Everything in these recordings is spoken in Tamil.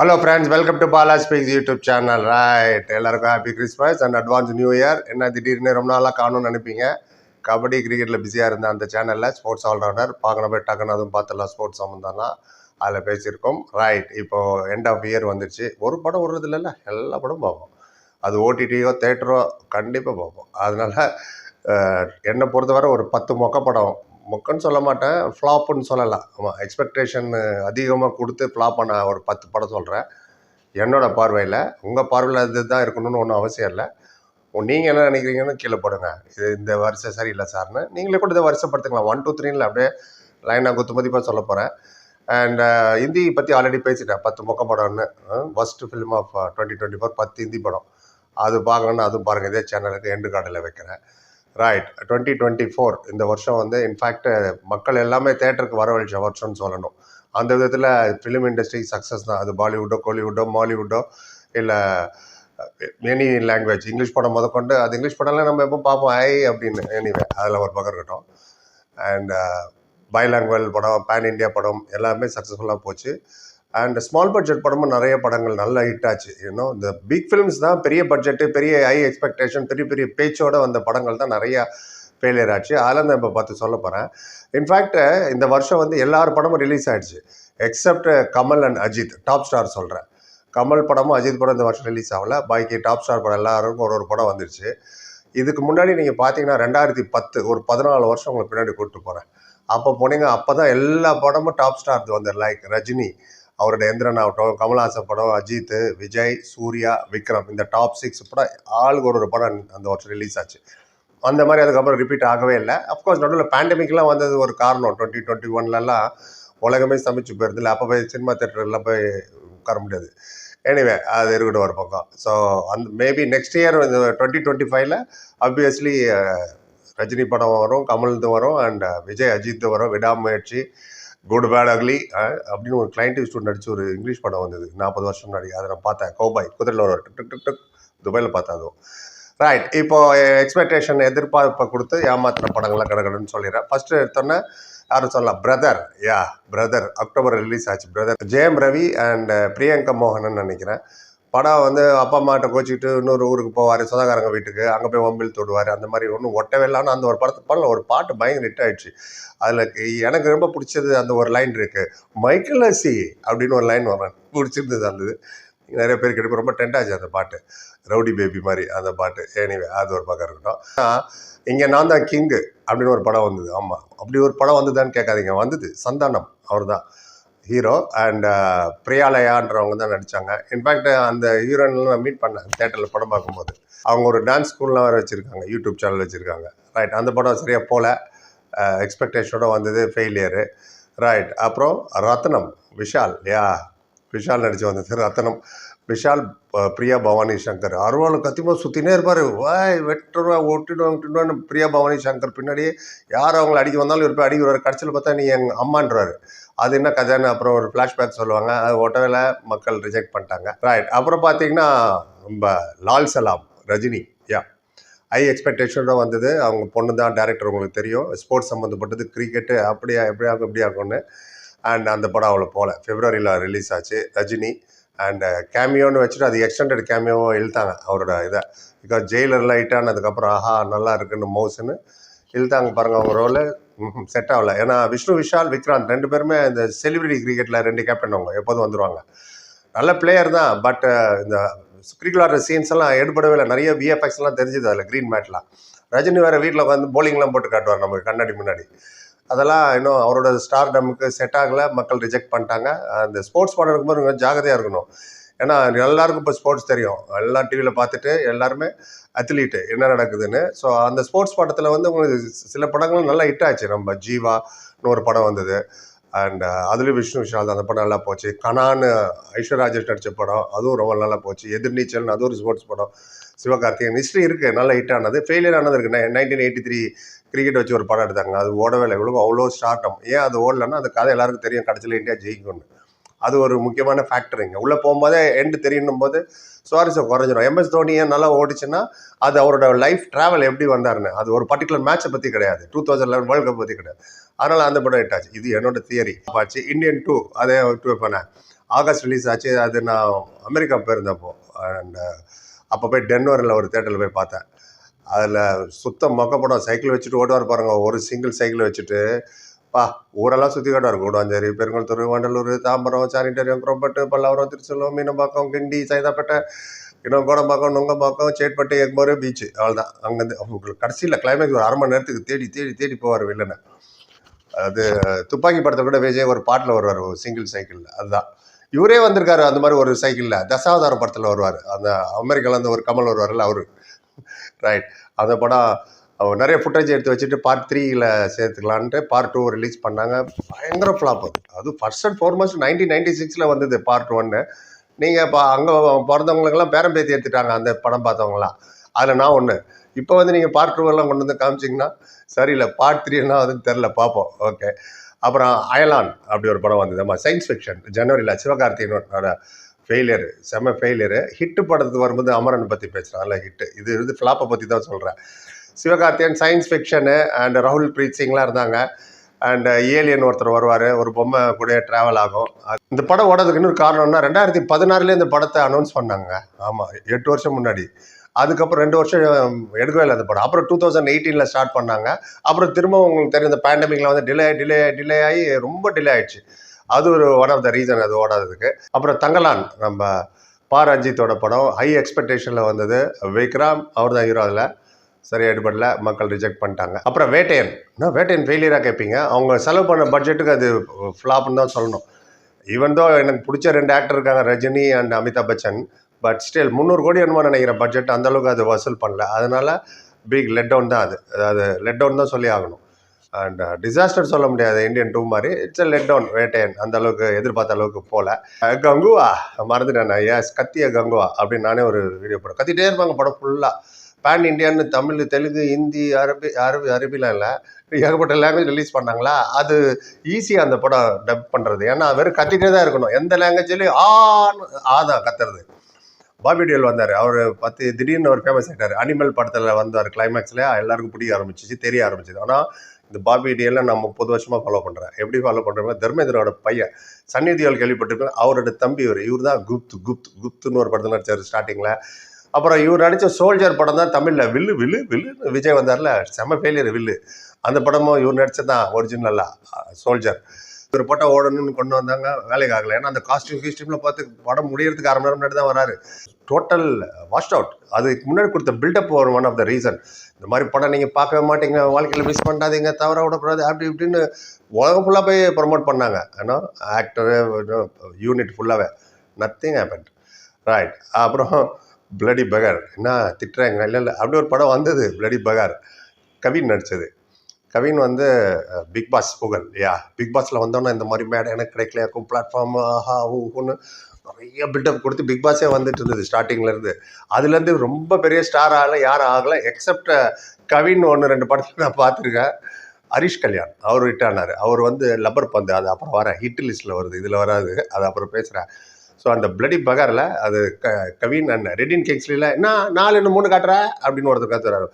Hello friends welcome to Bala speaks YouTube channel right எல்லாருக்கும் happy Christmas and advance new year என்ன திடீர்னு ரொம்ப நாளாக காணும்னு நினைப்பீங்க? கபடி கிரிக்கெட்டில் பிஸியாக இருந்த அந்த சேனலில் ஸ்போர்ட்ஸ் ஆல்ரவுண்டர் பார்க்கணும் போய் டக்குன்னு அதுவும் பார்த்துடலாம். ஸ்போர்ட்ஸ் சம்மந்தம்லாம் அதில் பேசியிருக்கோம். ரைட் இப்போது எண்ட் ஆஃப் இயர் வந்துருச்சு. ஒரு படம் விடுறது இல்லைல்ல எல்லா படமும் பார்ப்போம். அது ஓடிடியோ தேட்டரோ கண்டிப்பாக பார்ப்போம். அதனால் என்னை பொறுத்தவரை ஒரு பத்து மொக்க படம் மொக்கன்னு சொல்ல மாட்டேன் ஃப்ளாப்புன்னு சொல்லலாம் ஆமாம் எக்ஸ்பெக்டேஷன் அதிகமாக கொடுத்து ஃப்ளாப் பண்ண ஒரு பத்து படம் சொல்கிறேன் என்னோடய பார்வையில் உங்கள் பார்வையில் இது தான் இருக்கணும்னு ஒன்றும் அவசியம் இல்லை. நீங்கள் என்ன நினைக்கிறீங்கன்னு கீழே போடுங்க. இது இந்த வருஷம் சரியில்லை சார்னு. நீங்களே கூட இதை வருஷப்படுத்துக்கலாம். ஒன் டூ த்ரீனில் அப்படியே லைனாக குத்து மதிப்பாக சொல்ல போகிறேன் அண்ட் ஹிந்தி பற்றி ஆல்ரெடி பேசிட்டேன். பத்து மொக்க படம்னு. First film of twenty twenty four பத்து ஹிந்தி படம். அது பார்க்கணுன்னு அதுவும் பாருங்கள் இதே சேனலுக்கு எண்டு கார்டில் வைக்கிறேன். ரைட் டுவெண்ட்டி டுவெண்ட்டி ஃபோர் இந்த வருஷம் வந்து இன்ஃபேக்ட் மக்கள் எல்லாமே தேட்டருக்கு வரவழைச்ச வருஷம்னு சொல்லணும். அந்த விதத்தில் ஃபிலிம் இண்டஸ்ட்ரி சக்ஸஸ் தான். அது பாலிவுட்டோ கோலிவுட்டோ மாலிவுட்டோ இல்லை எனி லாங்குவேஜ் இங்கிலீஷ் படம் முதற்கொண்டு அது இங்கிலீஷ் படம்லாம் நம்ம எப்போ பார்ப்போம் ஐ அப்படின்னு. எனிவே அதில் ஒரு பக்கம் இருக்கட்டும். அண்ட் பைலாங்குவல் uh, படம் பேன் இண்டியா படம் எல்லாமே சக்ஸஸ்ஃபுல்லாக போச்சு. அண்ட் ஸ்மால் பட்ஜெட் படமும் நிறைய படங்கள் நல்லா ஹிட் ஆச்சு. இன்னும் இந்த பிக் ஃபிலிம்ஸ் தான் பெரிய பட்ஜெட்டு பெரிய ஹை எக்ஸ்பெக்டேஷன் பெரிய பெரிய பேச்சோட வந்த படங்கள் தான் நிறைய ஃபெயிலியர் ஆச்சு. அதில் தான் இப்போ பார்த்து சொல்ல போகிறேன் இன்ஃபேக்ட் இந்த வருஷம் வந்து எல்லார் படமும் ரிலீஸ் ஆகிடுச்சு except Kamal and Ajith top star சொல்கிறேன் கமல் படமும் அஜித் படம் இந்த வருஷம் ரிலீஸ் ஆகல. பாக்கி டாப் ஸ்டார் படம் எல்லாருக்கும் ஒரு ஒரு படம் வந்துருச்சு. இதுக்கு முன்னாடி நீங்கள் பார்த்தீங்கன்னா ரெண்டாயிரத்தி பத்து ஒரு பதினாலு வருஷம் உங்களுக்கு பின்னாடி கூப்பிட்டு போகிறேன் அப்போ போனீங்க அப்போ தான் எல்லா படமும் டாப் ஸ்டார் வந்து லைக் ரஜினி அவரோட எந்திரன் ஆகட்டும் கமல்ஹாசன் படம் அஜித் விஜய் சூர்யா விக்ரம் இந்த டாப் சிக்ஸ் படம் ஆளுக்கு ஒரு ஒரு படம் அந்த வருஷம் ரிலீஸ் ஆச்சு. அந்த மாதிரி அதுக்கப்புறம் ரிப்பீட் ஆகவே இல்லை. அஃப்கோர்ஸ் நடுவில் பேண்டமிக்லாம் வந்தது ஒரு காரணம். டுவெண்ட்டி டுவெண்ட்டி ஒன்லலாம் உலகமே சமைச்சு போயிருந்தில்ல அப்போ போய் சினிமா தேட்டர்லாம் போய் உட்கார முடியாது. எனிவே அது இருக்கட்டும் ஒரு பக்கம். ஸோ அந்த மேபி நெக்ஸ்ட் இயர் இந்த டுவெண்ட்டி டுவெண்ட்டி ஃபைவ்ல ஆப்வியஸ்லி ரஜினி படம் வரும் கமல்து வரும் அண்ட் விஜய் அஜித் வரும். விடாமுயற்சி. குட் பேட் அக்லி அப்படின்னு ஒரு கிளைண்ட் ஸ்டூடெண்ட் நடிச்சு ஒரு இங்கிலீஷ் படம் வந்தது. நாற்பது வருஷம் முன்னாடி. அதை நான் பார்த்தேன். கோபாய் குதிரையில் ஒரு டிக் டிக் டிக் துபாயில் பார்த்தேன் அதுவும். ரைட் இப்போ எக்ஸ்பெக்டேஷன் எதிர்பார்ப்பை கொடுத்து ஏமாத்தின படங்கள்லாம் கிடக்கணும்னு சொல்லிடுறேன். ஃபர்ஸ்ட் எடுத்தோன்னே யாரும் சொல்லலாம் brother ya brother October release ஆச்சு. பிரதர் ஜெயம் ரவி அண்ட் பிரியங்கா மோகனன் நினைக்கிறேன். படம் வந்து அப்பா அம்மாட்ட கோச்சிக்கிட்டு இன்னொரு ஊருக்கு போவார் சொந்தக்காரங்க வீட்டுக்கு. அங்கே போய் ஒம்பில் தொடுவார். அந்த மாதிரி ஒன்றும் ஒட்டவே இல்லாமல் அந்த ஒரு படத்து பண்ணல ஒரு பாட்டு பயங்கர ஹிட் ஆயிடுச்சு. அதில் எனக்கு ரொம்ப பிடிச்சது அந்த ஒரு லைன் இருக்குது மைக்கேலசி அப்படின்னு ஒரு லைன் வரேன் பிடிச்சிருந்தது அந்த இது. நிறைய பேருக்கு கிடைக்கும் ரொம்ப டென்ட் அந்த பாட்டு. ரவுடி பேபி மாதிரி அந்த பாட்டு. ஏனிவே அது ஒரு பக்கம் இருக்கட்டும். இங்கே நான் தான் கிங்கு அப்படின்னு ஒரு படம் வந்தது. ஆமாம் அப்படி ஒரு படம் வந்ததான்னு கேட்காதீங்க. வந்தது சந்தானம். அவர் தான் ஹீரோ அண்ட் uh, பிரியாலயான்றவங்க தான் நடித்தாங்க இன்ஃபேக்ட் அந்த ஹீரோயின்லாம் நான் மீட் பண்ணேன் தேட்டரில் படம் பார்க்கும்போது அவங்க ஒரு டான்ஸ் ஸ்கூல்லாம் வேறு வச்சுருக்காங்க யூடியூப் சேனல் வச்சுருக்காங்க. ரைட் அந்த படம் சரியாக போகல எக்ஸ்பெக்டேஷனோட வந்தது ஃபெயிலியரு ரைட் அப்புறம் ரத்னம் விஷால் யா விஷால் நடித்து வந்தது ரத்தனம் விஷால் பிரியா பவானி சங்கர். அருவாள் கத்திமா சுற்றினே இருப்பார். வாய் வெட்டுருவா ஒட்டிடுவாங்க விட்டுடுவான்னு பிரியா பவானி சங்கர் பின்னாடியே யார் அவங்கள அடிக்க வந்தாலும் இருப்பேன் அடிக்கிறார் கடைசியில் பார்த்தா நீ எங்கள் அம்மான்றாரு. அது என்ன கதைன்னு அப்புறம் ஒரு ஃப்ளாஷ்பேக் சொல்லுவாங்க. அது ஒட்டவேல மக்கள் ரிஜெக்ட் பண்ணிட்டாங்க. ரைட் அப்புறம் பார்த்தீங்கன்னா நம்ம லால் சலாம் ரஜினி. யா ஹை எக்ஸ்பெக்டேஷனோட வந்தது. அவங்க பொண்ணு தான் டேரக்டர் உங்களுக்கு தெரியும். ஸ்போர்ட்ஸ் சம்மந்தப்பட்டது கிரிக்கெட்டு அப்படியா எப்படி இப்படி ஆகும்னு அண்ட் அந்த படம் அவ்வளோ போகல ஃபெப்ரவரியில் ரிலீஸ் ஆச்சு. ரஜினி அண்ட் கேமியோன்னு uh, வச்சுட்டு அது எக்ஸ்டெண்டட் கேமியோவோ இழுத்தாங்க அவரோட இதை. பிகாஸ் ஜெயிலர்லாம் ஹிட்டானதுக்கப்புறம் ஆஹா நல்லா இருக்குன்னு மவுசுன்னு இழுத்தாங்க பாருங்க அவங்க ரோலு செட் ஆகல. ஏன்னா விஷ்ணு விஷால் விக்ராந்த் ரெண்டு பேருமே இந்த செலிபிரிட்டி கிரிக்கெட்டில் ரெண்டு கேப்டன் அவங்க. எப்போதும் வந்துடுவாங்க நல்ல பிளேயர் தான். பட் uh, இந்த கிரிக்கெட் சீன்ஸ் எல்லாம் எடுபடவே இல்லை. நிறைய விஎஃப்எக்ஸ்லாம் தெரிஞ்சுது அதில் க்ரீன் மேட்லாம் ரஜினி வேறு வீட்டில் உட்காந்து போலிங்லாம் போட்டு காட்டுவார் நமக்கு கண்ணாடி முன்னாடி. அதெல்லாம் இன்னும் அவரோட ஸ்டார் டம்முக்கு செட் ஆகலை. மக்கள் ரிஜெக்ட் பண்ணிட்டாங்க. அந்த ஸ்போர்ட்ஸ் படம் இருக்கும்போது கொஞ்சம் ஜாகிரதையாக இருக்கணும். ஏன்னா எல்லாருக்கும் இப்போ ஸ்போர்ட்ஸ் தெரியும். எல்லாம் டிவியில் பார்த்துட்டு எல்லாருமே அத்லீட்டு என்ன நடக்குதுன்னு. ஸோ அந்த ஸ்போர்ட்ஸ் படத்தில் வந்து உங்களுக்கு சில படங்களும் நல்லா ஹிட் ஆச்சு. நம்ம ஜீவான்னு ஒரு படம் வந்தது. அண்ட் அதுலேயும் விஷ்ணு விஷால் அந்த படம் நல்லா போச்சு. கனான்னு ஐஸ்வர்ராஜேஷ் நடித்த படம் அதுவும் ரொம்ப நல்லா போச்சு. எதிர்நீச்சல்னு அது ஒரு ஸ்போர்ட்ஸ் படம். சிவகார்த்திகேயன் ஹிஸ்ட்ரி இருக்குது நல்லா ஹிட் ஆனது. ஃபெயிலியர் ஆனது இருக்குது நைன்டீன் எயிட்டி த்ரீ கிரிக்கெட் வச்சு ஒரு படம் எடுத்தாங்க. அது ஓடவே இல்லை. இவ்வளோ அவ்வளோ ஸ்டார்ட்டம் ஏன் அது ஓடலன்னா அந்த கதை எல்லாருக்கும் தெரியும். கடைசியில் இந்தியா ஜெயிக்கும்னு. அது ஒரு முக்கியமான ஃபேக்டர் இங்கே. உள்ளே போகும்போதே எண்டு தெரியணும் போது சுவாரஸ்யம் குறைஞ்சிரும். எம்எஸ் தோனி ஏன் நல்லா ஓடிச்சுன்னா அது அவரோட லைஃப் ட்ராவல் எப்படி வந்தாருன்னு. அது ஒரு பர்டிகுலர் மேட்சை பற்றி கிடையாது. Two thousand eleven world cup பற்றி கிடையாது. அதனால் அந்த படம் ஹிட் ஆச்சு. இது என்னோட தியரி ஆச்சு. இந்தியன் டூ அதே டூ பண்ணேன் ஆகஸ்ட் ரிலீஸ் ஆச்சு. அது நான் அமெரிக்கா போயிருந்தப்போ. அண்ட் அப்போ போய் டென்வரில் ஒரு தேட்டரில் போய் பார்த்தேன். அதில் சுத்த மொக்கப்படம் படம் சைக்கிள் வச்சுட்டு ஓடுவார் பாருங்கள் ஒரு சிங்கிள் சைக்கிள் வச்சுட்டு பா ஊரெல்லாம் சுற்றி காட்டுவார். கூடாஞ்சேரி பெருங்கல்தூர் வண்டலூர் தாம்பரம் சானிட்டரியம் குரம்பட்டு பல்லாவரம் திருச்செல்வம் மீனம்பாக்கம் கிண்டி சைதாப்பேட்டை இன்னும் கோடம்பாக்கம் நுங்கம்பாக்கம் சேட்பட்டு எக்மோரு பீச்சு. அவ்வளோதான் அங்கேருந்து அவங்களுக்கு கடைசியில் கிளைமேக்ஸ் ஒரு அரை மணி நேரத்துக்கு தேடி தேடி தேடி போவார் வில்லனை. அது துப்பாக்கி படத்தை கூட விஜய் ஒரு பாட்டில் வருவார் ஒரு சிங்கிள் சைக்கிளில் அதுதான். இவரே வந்திருக்காரு அந்த மாதிரி ஒரு சைக்கிளில் தசாவதாரம் படத்தில் வருவார். அந்த அமெரிக்காவில் அந்த ஒரு கமல் வருவார்ல அவர். ரைட் அந்த படம் நிறைய ஃபுட்டேஜ் எடுத்து வச்சுட்டு பார்ட் த்ரீயில் சேர்த்துக்கலான்ட்டு பார்ட் டூ ரிலீஸ் பண்ணாங்க. பயங்கர ஃப்ளாப் அது. அது first and foremost nineteen ninety சிக்ஸில் வந்தது பார்ட் ஒன்று நீங்கள் இப்போ அங்கே பிறந்தவங்களுக்கெல்லாம் பேரம் பேத்தி எடுத்துட்டாங்க அந்த படம் பார்த்தவங்களாம் அதில் நான் ஒன்று இப்போ வந்து நீங்கள் பார்ட் டூ எல்லாம் கொண்டு வந்து காமிச்சிங்கன்னா சரியில்லை பார்ட் த்ரீனா அது தெரில பார்ப்போம். ஓகே அப்புறம் அயலான் அப்படி ஒரு படம் வந்தது. ஆமாம் சயின்ஸ் ஃபிக்ஷன் ஜனவரியில் சிவகார்த்திகேயன் ஃபெயிலியர் செம்ம ஃபெயிலியரு ஹிட்டு படத்துக்கு வரும்போது அமரன் பற்றி பேசுகிறான்ல ஹிட்டு இது இது ஃப்ளாப்பை பற்றி தான் சொல்கிறேன் சிவகார்த்தியன் சயின்ஸ் ஃபிக்ஷனு அண்ட் ராகுல் பிரீத் சிங்லாம் இருந்தாங்க. அண்ட் ஏலியன் ஒருத்தர் வருவார் ஒரு பொம்மை கூட ட்ராவல் ஆகும். இந்த படம் ஓடதுக்கு இன்னொரு காரணம்னா ரெண்டாயிரத்தி பதினாறுலேயே இந்த படத்தை அனௌன்ஸ் பண்ணாங்க. ஆமாம் எட்டு வருஷம் முன்னாடி. அதுக்கப்புறம் ரெண்டு வருஷம் எடுக்கவே இல்லை அந்த படம். அப்புறம் டூ தௌசண்ட் எயிட்டீனில் ஸ்டார்ட் பண்ணாங்க. அப்புறம் திரும்ப உங்களுக்கு தெரியும் இந்த பேண்டமிக்கில் வந்து டிலே டிலே டிலே ஆகி ரொம்ப டிலே ஆயிடுச்சு. அது ஒரு ஒன் ஆஃப் த ரீசன் அது ஓடாததுக்கு. அப்புறம் தங்கலான் நம்ம பா ரஞ்சித்தோட படம் ஹை எக்ஸ்பெக்டேஷனில் வந்தது விக்ரம் அவர் தான் ஹீரோ அதில். சரியா எடுபடல மக்கள் ரிஜெக்ட் பண்ணிட்டாங்க. அப்புறம் வேட்டையன். நான் வேட்டையன் ஃபெயிலியராக கேட்பீங்க அவங்க செலவு பண்ண பட்ஜெட்டுக்கு அது ஃப்ளாப்னு தான் சொல்லணும். ஈவன் தோ எனக்கு பிடிச்ச ரெண்டு ஆக்டர் இருக்காங்க Rajini and Amitabh Bachchan but still முந்நூறு கோடி என்னமோ நினைக்கிறேன் பட்ஜெட் அந்தளவுக்கு அது வசூல் பண்ணல. அதனால் பிக் லெட் டவுன் தான் அது. அதாவது லெட் டவுன் தான் சொல்லி ஆகணும். அண்ட் டிசாஸ்டர் uh, சொல்ல முடியாது. இந்தியன் டூ மாதிரி. இட்ஸ் லெட் டவுன் வேட்டையன் அந்த அளவுக்கு எதிர்பார்த்த அளவுக்கு போல. Uh, கங்குவா மறந்துட்டேன் எஸ் கத்திய கங்குவா அப்படின்னு நானே ஒரு வீடியோ படம் கத்திட்டே இருப்பாங்க படம் ஃபுல்லாக பேன் இண்டியான்னு தமிழ் தெலுங்கு ஹிந்தி அரபி அரபி அரபிலாம் இல்லை. ஏகப்பட்ட லாங்குவேஜ் ரிலீஸ் பண்ணாங்களா? அது ஈஸியாக அந்த படம் டப் பண்ணுறது ஏன்னா வெறும் கத்திட்டே தான் இருக்கணும். எந்த லாங்குவேஜ்லேயும் ஆன்னு ஆ தான் கத்துறது. பாபி டியல் வந்தார். அவர் பத்து திடீர்னு அவர் ஃபேமஸ் ஆகிட்டார் அனிமல் படத்தில் வந்தார் கிளைமேக்ஸில் எல்லாருக்கும் பிடிக்க ஆரம்பிச்சிச்சு தெரிய ஆரம்பிச்சது. ஆனால் இந்த பாபி டியலை நான் முப்பது வருஷமாக ஃபாலோ பண்ணுறேன் எப்படி ஃபாலோ பண்ணுறேன் தர்மேந்திரோட பையன் சன்னி தியோல் கேள்விப்பட்டிருக்கேன். அவரோட தம்பி இவர் இவர் தான் குப்த் குப்த் குப்துன்னு ஒரு படத்தில் நடிச்சார் ஸ்டார்டிங்கில் அப்புறம் இவர் நடித்த சோல்ஜர் படம் தான் தமிழில் வில்லு வில்லு வில்லு விஜய் வந்தார்ல செம்ம ஃபெயிலியர் வில்லு. அந்த படமும் இவர் நடித்தது தான் ஒரிஜினலாக சோல்ஜர் ஒரு போட்டோ ஓடணும்னு கொண்டு வந்தாங்க வேலைக்கு ஆகலை. ஏன்னா அந்த காஸ்டியூம் கீஸ்டியூமில் பார்த்து படம் முடியறதுக்கு அரை மணி நேரம் முன்னாடி தான் வராரு. டோட்டல் வாஷ்ட் அவுட் அதுக்கு முன்னாடி கொடுத்த பில்டப் ஒரு ஒன் ஆஃப் த ரீசன் இந்த மாதிரி படம் நீங்கள் பார்க்கவே மாட்டீங்க வாழ்க்கையில் மிஸ் பண்ணாதீங்க தவற விடக்கூடாது அப்படி இப்படின்னு உலகம் ஃபுல்லாக போய் ப்ரொமோட் பண்ணாங்க. ஏன்னா ஆக்டரு யூனிட் ஃபுல்லாகவே நத்திங் ஹேப்பன் ரைட் அப்புறம் பிளடி பகர் என்ன திட்டுறாங்க? இல்லை இல்லை. அப்படி ஒரு படம் வந்தது பிளடி பகார் கவின் நடித்தது கவின் வந்து பிக் பாஸ் புகழ் யா பிக் பாஸில் வந்தோன்னா இந்த மாதிரி மேடம் எனக்கு கிடைக்கல இருக்கும் பிளாட்ஃபார்ம் ஆஹா ஊன்னு நிறைய பில்டப் கொடுத்து பிக் பாஸே வந்துட்டு இருந்தது ஸ்டார்டிங்லேருந்து அதுலேருந்து ரொம்ப பெரிய ஸ்டார் ஆகலை யாரும் ஆகலை எக்ஸப்ட் கவின் ஒன்று ரெண்டு படத்தில் நான் பார்த்துருக்கேன். ஹரிஷ் கல்யாண் அவர் ஹிட் ஆனார். அவர் வந்து லப்பர் பந்து அது அப்புறம் வர ஹிட் லிஸ்ட்டில் வருது இதில் வராது அது அப்புறம் பேசுகிறேன் ஸோ அந்த பிளடி பகாரில் அது க கவின் அண்ணன் ரெடின் கேக்ஸ்லாம் என்ன நாலு இன்னும் மூணு காட்டுற? அப்படின்னு ஒருத்தர் காத்துறாரு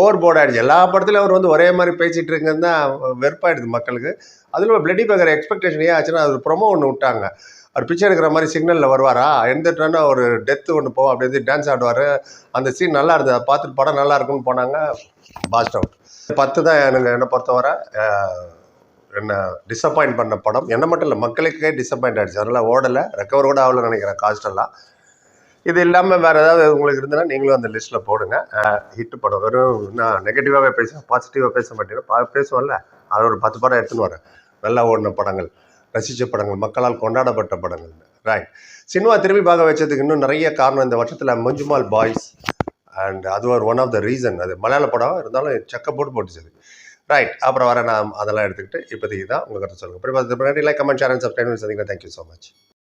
ஓவர் போர்ட் ஆயிடுச்சு. எல்லா படத்துலையும் அவர் வந்து ஒரே மாதிரி பேசிகிட்டு இருக்குன்னு தான் வெறுப்பாயிடுது மக்களுக்கு. அதில் ஒரு பிளடி பகர் எக்ஸ்பெக்டேஷன் ஏன் ஆச்சுன்னா அது ப்ரொமோ ஒன்று விட்டாங்க. அவர் பிச்சை எடுக்கிற மாதிரி சிக்னலில் வருவாரா? எந்த ஒரு டெத்து ஒன்று போவோம் அப்படி வந்து டான்ஸ் ஆடுவார். அந்த சீன் நல்லா இருந்தது. அதை பார்த்துட்டு படம் நல்லா இருக்குன்னு போனாங்க பாஸ்ட் அவுட் பத்து தான் எனக்கு என்னை பொறுத்தவரை என்ன டிசப்பாயிண்ட் பண்ண படம். என்ன மட்டும் இல்லை மக்களுக்கே டிசப்பாயிண்ட் ஆயிடுச்சு. அதனால் ஓடலை. ரெக்கவர் கூட ஆகலன்னு நினைக்கிறேன் காஸ்ட் எல்லாம். இது இல்லாமல் வேறு ஏதாவது உங்களுக்கு இருந்ததுன்னா நீங்களும் அந்த லிஸ்ட்டில் போடுங்க. ஹிட் படம் வெறும் நான் நெகட்டிவாகவே பேசுவேன் பாசிட்டிவாக பேச மாட்டேன். பேசுவோம்ல? பேசுவேன்ல அது ஒரு பத்து படம் எடுத்துன்னு வரேன். நல்லா ஓடின படங்கள் ரசித்த படங்கள் மக்களால் கொண்டாடப்பட்ட படங்கள். ரைட் சினிமா திரும்பி பார்க்க வச்சதுக்கு இன்னும் நிறைய காரணம். இந்த வருஷத்தில் மஞ்சுமால் பாய்ஸ் அண்ட் அது ஒரு ஒன் ஆஃப் த ரீசன் அது மலையாள படம். இருந்தாலும் செக்க போட்டு போட்டுச்சு ரைட் அப்புறம் வர நான் அதெல்லாம் எடுத்துக்கிட்டு இப்போதைக்கு தான் உங்களுக்கு கருத்து சொல்லுங்கள் அப்புறம் like comment share and subscribe சந்திங்க thank you so much